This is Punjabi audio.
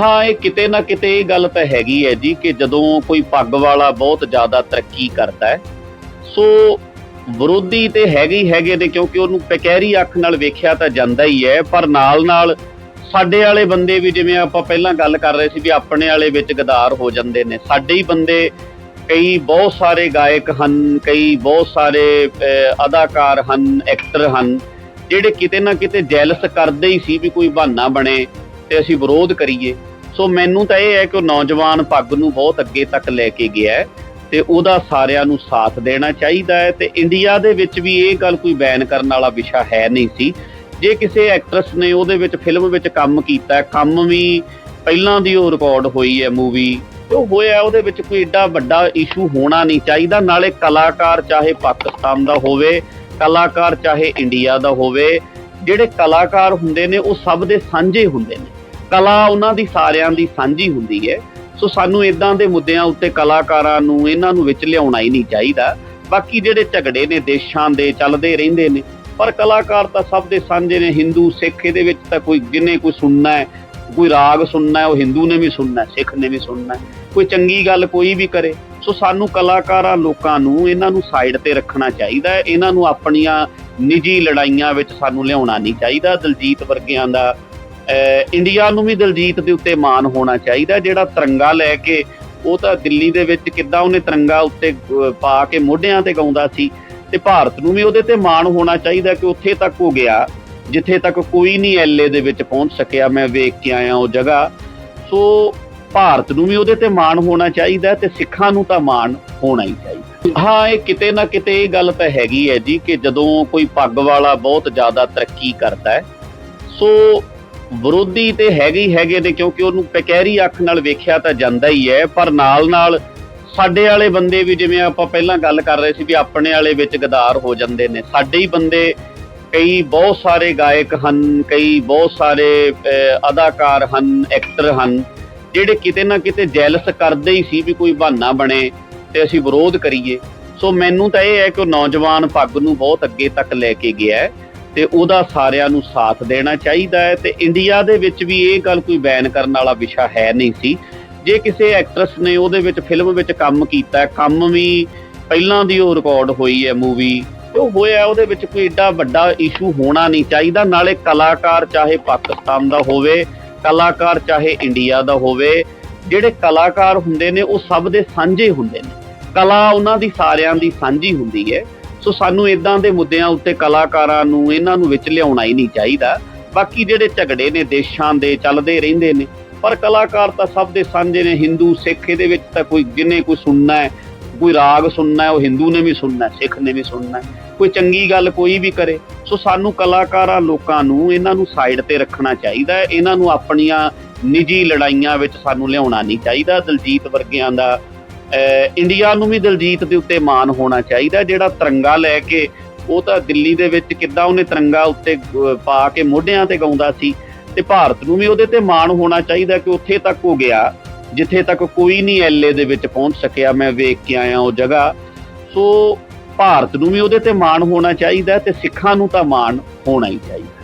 ਹਾਂ, ਇਹ ਕਿਤੇ ਨਾ ਕਿਤੇ ਇਹ ਗੱਲ ਤਾਂ ਹੈਗੀ ਹੈ ਜੀ ਕਿ ਜਦੋਂ ਕੋਈ ਪੱਗ ਵਾਲਾ ਬਹੁਤ ਜ਼ਿਆਦਾ ਤਰੱਕੀ ਕਰਦਾ ਹੈ, ਸੋ ਵਿਰੋਧੀ ਤੇ ਹੈਗੇ ਹੀ ਹੈਗੇ ਨੇ ਕਿਉਂਕਿ ਉਹਨੂੰ ਪਕੈਰੀ ਅੱਖ ਨਾਲ ਵੇਖਿਆ ਤਾਂ ਜਾਂਦਾ ਹੀ ਹੈ, ਪਰ ਨਾਲ ਨਾਲ ਸਾਡੇ ਵਾਲੇ ਬੰਦੇ ਵੀ ਜਿਵੇਂ ਆਪਾਂ ਪਹਿਲਾਂ ਗੱਲ ਕਰ ਰਹੇ ਸੀ ਵੀ ਆਪਣੇ ਵਾਲੇ ਵਿੱਚ ਗਦਾਰ ਹੋ ਜਾਂਦੇ ਨੇ। ਸਾਡੇ ਹੀ ਬੰਦੇ ਕਈ ਬਹੁਤ ਸਾਰੇ ਗਾਇਕ ਹਨ, ਕਈ ਬਹੁਤ ਸਾਰੇ ਅਦਾਕਾਰ ਹਨ ਐਕਟਰ ਹਨ, ਜਿਹੜੇ ਕਿਤੇ ਨਾ ਕਿਤੇ ਜੈਲਸ ਕਰਦੇ ਹੀ ਸੀ ਵੀ ਕੋਈ ਬਹਾਨਾ ਬਣੇ ਤੇ ਅਸੀਂ ਵਿਰੋਧ ਕਰੀਏ। ਸੋ ਮੈਨੂੰ ਤਾਂ ਇਹ ਹੈ ਕਿ ਉਹ ਨੌਜਵਾਨ ਪੱਗ ਨੂੰ ਬਹੁਤ ਅੱਗੇ ਤੱਕ ਲੈ ਕੇ ਗਿਆ ਹੈ ਤੇ ਉਹਦਾ ਸਾਰਿਆਂ ਨੂੰ ਸਾਥ ਦੇਣਾ ਚਾਹੀਦਾ ਹੈ ਤੇ ਇੰਡੀਆ ਦੇ ਵਿੱਚ ਵੀ ਇਹ ਗੱਲ ਕੋਈ ਬੈਨ ਕਰਨ ਵਾਲਾ ਵਿਸ਼ਾ ਹੈ ਨਹੀਂ ਸੀ। ਜੇ ਕਿਸੇ ਐਕਟਰਸ ਨੇ ਉਹਦੇ ਵਿੱਚ ਫਿਲਮ ਵਿੱਚ ਕੰਮ ਕੀਤਾ ਕੰਮ ਵੀ ਪਹਿਲਾਂ ਦੀ ਉਹ ਰਿਕਾਰਡ ਹੋਈ ਹੈ ਮੂਵੀ ਉਹ ਹੋਇਆ ਉਹਦੇ ਵਿੱਚ ਕੋਈ ਏਡਾ ਵੱਡਾ ਇਸ਼ੂ ਹੋਣਾ ਨਹੀਂ ਚਾਹੀਦਾ। ਨਾਲੇ ਕਲਾਕਾਰ ਚਾਹੇ ਪਾਕਿਸਤਾਨ ਦਾ ਹੋਵੇ, ਕਲਾਕਾਰ ਚਾਹੇ ਇੰਡੀਆ ਦਾ ਹੋਵੇ, ਜਿਹੜੇ ਕਲਾਕਾਰ ਹੁੰਦੇ ਨੇ ਉਹ ਸਭ ਦੇ ਸਾਂਝੇ ਹੁੰਦੇ ਨੇ। ਕਲਾ ਉਹਨਾਂ ਦੀ ਸਾਰਿਆਂ ਦੀ ਸਾਂਝੀ ਹੁੰਦੀ ਹੈ। ਸੋ ਸਾਨੂੰ ਇਦਾਂ ਦੇ ਮੁੱਦਿਆਂ ਉੱਤੇ ਕਲਾਕਾਰਾਂ ਨੂੰ, ਇਹਨਾਂ ਨੂੰ ਵਿੱਚ ਲਿਆਉਣਾ ਹੀ ਨਹੀਂ ਚਾਹੀਦਾ। ਬਾਕੀ ਜਿਹੜੇ ਝਗੜੇ ਨੇ, ਦੇਸ਼ਾਂ ਦੇ ਚੱਲਦੇ ਰਹਿੰਦੇ ਨੇ, ਪਰ ਕਲਾਕਾਰ ਤਾਂ ਸਭ ਦੇ ਸਾਂਝੇ ਨੇ। ਹਿੰਦੂ, ਸਿੱਖ ਇਹਦੇ ਵਿੱਚ ਤਾਂ ਕੋਈ ਜਿਹਨੇ ਕੋਈ ਸੁਣਨਾ ਹੈ, ਕੋਈ ਰਾਗ ਸੁਣਨਾ ਹੈ, ਉਹ ਹਿੰਦੂ ਨੇ ਵੀ ਸੁਣਨਾ ਹੈ, ਸਿੱਖ ਨੇ ਵੀ ਸੁਣਨਾ ਹੈ। ਕੋਈ ਚੰਗੀ ਗੱਲ ਕੋਈ ਵੀ ਕਰੇ। ਸੋ ਸਾਨੂੰ ਕਲਾਕਾਰਾਂ ਲੋਕਾਂ ਨੂੰ ਇਹਨਾਂ ਨੂੰ ਸਾਈਡ ਤੇ ਰੱਖਣਾ ਚਾਹੀਦਾ ਹੈ। ਇਹਨਾਂ ਨੂੰ ਆਪਣੀਆਂ ਨਿੱਜੀ ਲੜਾਈਆਂ ਵਿੱਚ ਸਾਨੂੰ ਲਿਆਉਣਾ ਨਹੀਂ ਚਾਹੀਦਾ। ਦਲਜੀਤ ਵਰਗਿਆਂ ਦਾ ਇੰਡੀਆ ਨੂੰ ਵੀ ਦਲਜੀਤ ਦੇ ਉੱਤੇ ਮਾਣ ਹੋਣਾ ਚਾਹੀਦਾ, ਜਿਹੜਾ ਤਿਰੰਗਾ ਲੈ ਕੇ ਉਹ ਤਾਂ ਦਿੱਲੀ ਦੇ ਵਿੱਚ ਕਿੱਦਾਂ ਉਹਨੇ ਤਿਰੰਗਾ ਉੱਤੇ ਪਾ ਕੇ ਮੋਢਿਆਂ ਤੇ ਗਾਉਂਦਾ ਸੀ ਤੇ ਭਾਰਤ ਨੂੰ ਵੀ ਉਹਦੇ ਤੇ ਮਾਣ ਹੋਣਾ ਚਾਹੀਦਾ ਕਿ ਉੱਥੇ ਤੱਕ ਹੋ ਗਿਆ, ਜਿੱਥੇ ਤੱਕ ਕੋਈ ਨਹੀਂ ਐਲਏ ਦੇ ਵਿੱਚ ਪਹੁੰਚ ਸਕਿਆ, ਮੈਂ ਵੇਖ ਕੇ ਆਇਆ ਉਹ ਜਗ੍ਹਾ। ਸੋ ਭਾਰਤ ਨੂੰ ਵੀ ਉਹਦੇ ਤੇ ਮਾਣ ਹੋਣਾ ਚਾਹੀਦਾ ਤੇ ਸਿੱਖਾਂ ਨੂੰ ਤਾਂ ਮਾਣ ਹੋਣਾ ਹੀ ਚਾਹੀਦਾ। ਹਾਂ, ਇਹ ਕਿਤੇ ਨਾ ਕਿਤੇ ਇਹ ਗੱਲ ਤਾਂ ਹੈਗੀ ਹੈ ਜੀ ਕਿ ਜਦੋਂ ਕੋਈ ਪੱਗ ਵਾਲਾ ਬਹੁਤ ਜ਼ਿਆਦਾ ਤਰੱਕੀ ਕਰਦਾ ਹੈ, ਸੋ ਵਿਰੋਧੀ ਤੇ ਹੈਗੇ ਹੀ ਹੈਗੇ ਨੇ ਕਿਉਂਕਿ ਉਹਨੂੰ ਪਕੈਰੀ ਅੱਖ ਨਾਲ ਵੇਖਿਆ ਤਾਂ ਜਾਂਦਾ ਹੀ ਹੈ, ਪਰ ਨਾਲ ਨਾਲ ਸਾਡੇ ਵਾਲੇ ਬੰਦੇ ਵੀ ਜਿਵੇਂ ਆਪਾਂ ਪਹਿਲਾਂ ਗੱਲ ਕਰ ਰਹੇ ਸੀ ਵੀ ਆਪਣੇ ਵਾਲੇ ਵਿੱਚ ਗਦਾਰ ਹੋ ਜਾਂਦੇ ਨੇ। ਸਾਡੇ ਹੀ ਬੰਦੇ ਕਈ ਬਹੁਤ ਸਾਰੇ ਗਾਇਕ ਹਨ, ਕਈ ਬਹੁਤ ਸਾਰੇ ਅਦਾਕਾਰ ਹਨ ਐਕਟਰ ਹਨ, ਜਿਹੜੇ ਕਿਤੇ ਨਾ ਕਿਤੇ ਜੈਲਸ ਕਰਦੇ ਹੀ ਸੀ ਵੀ ਕੋਈ ਬਹਾਨਾ ਬਣੇ ਤੇ ਅਸੀਂ ਵਿਰੋਧ ਕਰੀਏ। ਸੋ ਮੈਨੂੰ ਤਾਂ ਇਹ ਹੈ ਕਿ ਉਹ ਨੌਜਵਾਨ ਪੱਗ ਨੂੰ ਬਹੁਤ ਅੱਗੇ ਤੱਕ ਲੈ ਕੇ ਗਿਆ ਹੈ। ਤੇ ਉਹਦਾ ਸਾਰਿਆਂ ਨੂੰ ਸਾਥ ਦੇਣਾ ਚਾਹੀਦਾ ਹੈ ਤੇ ਇੰਡੀਆ ਦੇ ਵਿੱਚ ਵੀ ਇਹ ਗੱਲ ਕੋਈ ਬੈਨ ਕਰਨ ਵਾਲਾ ਵਿਸ਼ਾ ਹੈ ਨਹੀਂ ਸੀ। ਜੇ ਕਿਸੇ ਐਕਟਰਸ ਨੇ ਉਹਦੇ ਵਿੱਚ ਫਿਲਮ ਵਿੱਚ ਕੰਮ ਕੀਤਾ, ਕੰਮ ਵੀ ਪਹਿਲਾਂ ਦੀ ਉਹ ਰਿਕਾਰਡ ਹੋਈ ਹੈ ਮੂਵੀ ਉਹ ਹੋਇਆ ਉਹਦੇ ਵਿੱਚ ਕੋਈ ਏਡਾ ਵੱਡਾ ਇਸ਼ੂ ਹੋਣਾ ਨਹੀਂ ਚਾਹੀਦਾ। ਨਾਲੇ ਕਲਾਕਾਰ ਚਾਹੇ ਪਾਕਿਸਤਾਨ ਦਾ ਹੋਵੇ, ਕਲਾਕਾਰ ਚਾਹੇ ਇੰਡੀਆ ਦਾ ਹੋਵੇ, ਜਿਹੜੇ ਕਲਾਕਾਰ ਹੁੰਦੇ ਨੇ ਉਹ ਸਭ ਦੇ ਸਾਂਝੇ ਹੁੰਦੇ ਨੇ। ਕਲਾ ਉਹਨਾਂ ਦੀ ਸਾਰਿਆਂ ਦੀ ਸਾਂਝੀ ਹੁੰਦੀ ਹੈ। ਸੋ ਸਾਨੂੰ ਇਦਾਂ ਦੇ ਮੁੱਦਿਆਂ ਉੱਤੇ ਕਲਾਕਾਰਾਂ ਨੂੰ, ਇਹਨਾਂ ਨੂੰ ਵਿੱਚ ਲਿਆਉਣਾ ਹੀ ਨਹੀਂ ਚਾਹੀਦਾ। ਬਾਕੀ ਜਿਹੜੇ ਝਗੜੇ ਨੇ, ਦੇਸ਼ਾਂ ਦੇ ਚੱਲਦੇ ਰਹਿੰਦੇ ਨੇ, ਪਰ ਕਲਾਕਾਰ ਤਾਂ ਸਭ ਦੇ ਸਾਂਝੇ ਨੇ। ਹਿੰਦੂ, ਸਿੱਖ, ਇਹਦੇ ਵਿੱਚ ਤਾਂ ਕੋਈ ਜਿਹਨੇ ਕੋਈ ਸੁਣਨਾ ਹੈ, ਕੋਈ ਰਾਗ ਸੁਣਨਾ ਹੈ, ਉਹ ਹਿੰਦੂ ਨੇ ਵੀ ਸੁਣਨਾ ਹੈ, ਸਿੱਖ ਨੇ ਵੀ ਸੁਣਨਾ ਹੈ। ਕੋਈ ਚੰਗੀ ਗੱਲ ਕੋਈ ਵੀ ਕਰੇ। ਸੋ ਸਾਨੂੰ ਕਲਾਕਾਰਾਂ ਲੋਕਾਂ ਨੂੰ ਇਹਨਾਂ ਨੂੰ ਸਾਈਡ ਤੇ ਰੱਖਣਾ ਚਾਹੀਦਾ ਹੈ। ਇਹਨਾਂ ਨੂੰ ਆਪਣੀਆਂ ਨਿੱਜੀ ਲੜਾਈਆਂ ਵਿੱਚ ਸਾਨੂੰ ਲਿਆਉਣਾ ਨਹੀਂ ਚਾਹੀਦਾ। ਦਲਜੀਤ ਵਰਗਿਆਂ ਦਾ ਇੰਡੀਆ ਨੂੰ ਵੀ ਦਲਜੀਤ ਦੇ ਉੱਤੇ ਮਾਣ ਹੋਣਾ ਚਾਹੀਦਾ ਜਿਹੜਾ ਤਿਰੰਗਾ ਲੈ ਕੇ ਉਹ ਤਾਂ ਦਿੱਲੀ ਦੇ ਵਿੱਚ ਕਿੱਦਾਂ ਉਹਨੇ ਤਿਰੰਗਾ ਉੱਤੇ ਪਾ ਕੇ ਮੋਢਿਆਂ ਤੇ ਗਾਉਂਦਾ ਸੀ ਤੇ ਭਾਰਤ ਨੂੰ ਵੀ ਉਹਦੇ ਤੇ ਮਾਣ ਹੋਣਾ ਚਾਹੀਦਾ ਕਿ ਉੱਥੇ ਤੱਕ ਹੋ ਗਿਆ, ਜਿੱਥੇ ਤੱਕ ਕੋਈ ਨਹੀਂ ਐਲਏ ਦੇ ਵਿੱਚ ਪਹੁੰਚ ਸਕਿਆ। ਮੈਂ ਵੇਖ ਕੇ ਆਇਆ ਉਹ ਜਗ੍ਹਾ। ਸੋ ਭਾਰਤ ਨੂੰ ਵੀ ਉਹਦੇ ਤੇ ਮਾਣ ਹੋਣਾ ਚਾਹੀਦਾ ਤੇ ਸਿੱਖਾਂ ਨੂੰ ਤਾਂ ਮਾਣ ਹੋਣਾ ਹੀ ਚਾਹੀਦਾ